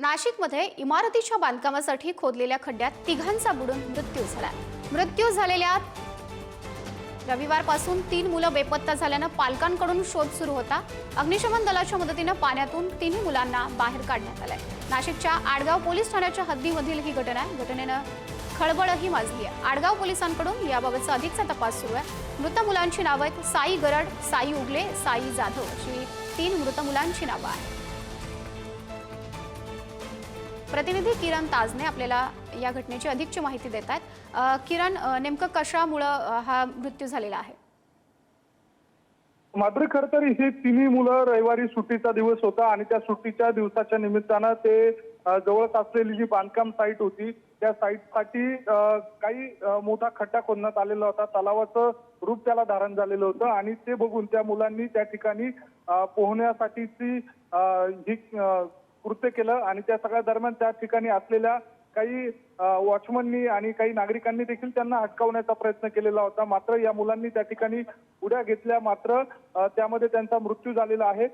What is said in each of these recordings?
नाशिकमध्ये इमारतीच्या बांधकामासाठी खोदलेल्या खड्ड्यात तिघांचा बुडून मृत्यू झाला. मृत्यू झालेल्या रविवारपासून तीन मुलं बेपत्ता झाल्यानं पालकांकडून शोध सुरू होता. अग्निशमन दलाच्या मदतीनं पाण्यातून तिन्ही मुलांना बाहेर काढण्यात आलंय. नाशिकच्या आडगाव पोलीस ठाण्याच्या हद्दीमधील ही घटना आहे. घटनेनं खळबळही माजली आहे. आडगाव पोलिसांकडून याबाबतचा अधिकचा तपास सुरू आहे. मृत मुलांची नावं आहेत साई गरड साई उगले साई जाधव अशी तीन मृत मुलांची नावं आहेत. प्रतिनिधी किरण ताजने आपल्याला या घटनेची अधिकची माहिती देत आहेत. किरण नेमकं कशामुळं हा मृत्यू झालेला आहे? मात्र खर तर ही तिन्ही मुलं रविवारी सुट्टीचा दिवस होता आणि त्या सुट्टीच्या दिवसाच्या निमित्तानं ते जवळच असलेली जी बांधकाम साईट होती त्या साईटसाठी काही मोठा खड्डा खोदण्यात आलेला होता. तलावाचं रूप त्याला धारण झालेलं होतं आणि ते बघून त्या मुलांनी त्या ठिकाणी पोहण्यासाठीची ही कृत्य केलं आणि त्या सगळ्या दरम्यान त्या ठिकाणी असलेल्या काही वॉचमननी आणि काही नागरिकांनी देखील त्यांना अटकावण्याचा प्रयत्न केलेला होता. मात्र या मुलांनी त्या ठिकाणी उड्या घेतल्या. मात्र त्यामध्ये त्यांचा मृत्यू झालेला आहे.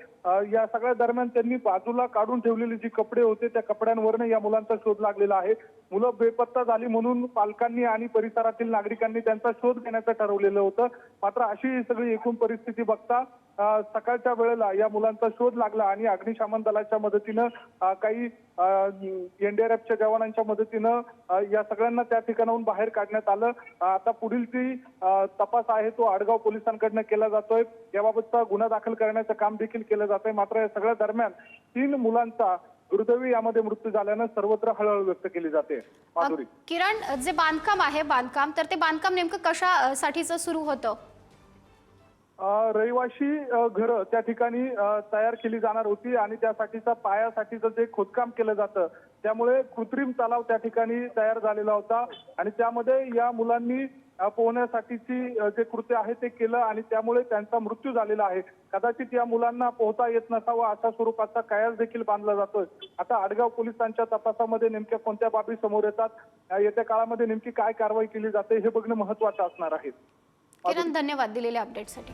या सगळ्या दरम्यान त्यांनी बाजूला काढून ठेवलेले जी कपडे होते त्या कपड्यांवरनं या मुलांचा शोध लागलेला आहे. मुलं बेपत्ता झाली म्हणून पालकांनी आणि परिसरातील नागरिकांनी त्यांचा शोध घेण्याचं ठरवलेलं होतं. मात्र अशी सगळी एकूण परिस्थिती बघता सकाळच्या वेळेला या मुलांचा शोध लागला आणि अग्निशमन दलाच्या मदतीनं काही एनडीआरएफच्या जवानांच्या मदतीनं अ, या सगळ्यांना त्या ठिकाणाहून बाहेर काढण्यात आलं. आता पुढील जी तपास आहे तो आडगाव पोलिसांकडनं केला जातोय. याबाबतचा गुन्हा दाखल करण्याचं काम देखील केलं जात आहे मात्र या सगळ्या दरम्यान तीन मुलांचा दुर्दैवी यामध्ये मृत्यू झाल्यानं सर्वत्र हळहळ व्यक्त केली जाते. माधुरी. किरण जे बांधकाम आहे बांधकाम तर ते बांधकाम नेमकं कशासाठीचं सुरू होतं? रहिवाशी घरं त्या ठिकाणी तयार केली जाणार होती आणि त्यासाठीचा पायासाठीचं जे खोदकाम केलं जातं त्यामुळे कृत्रिम तलाव त्या ठिकाणी तयार झालेला होता. आणि त्यामध्ये या मुलांनी पोहण्यासाठीची जे कृत्य आहे ते केलं आणि त्यामुळे त्यांचा मृत्यू झालेला आहे. कदाचित या मुलांना पोहता येत नसावा अशा स्वरूपाचा कयास देखील बांधला जातोय. आता आडगाव पोलिसांच्या तपासामध्ये नेमक्या कोणत्या बाबी समोर येतात? येत्या काळामध्ये नेमकी काय कारवाई केली जाते हे बघणं महत्वाचं असणार आहे. किरण धन्यवाद दिलेल्या अपडेटसाठी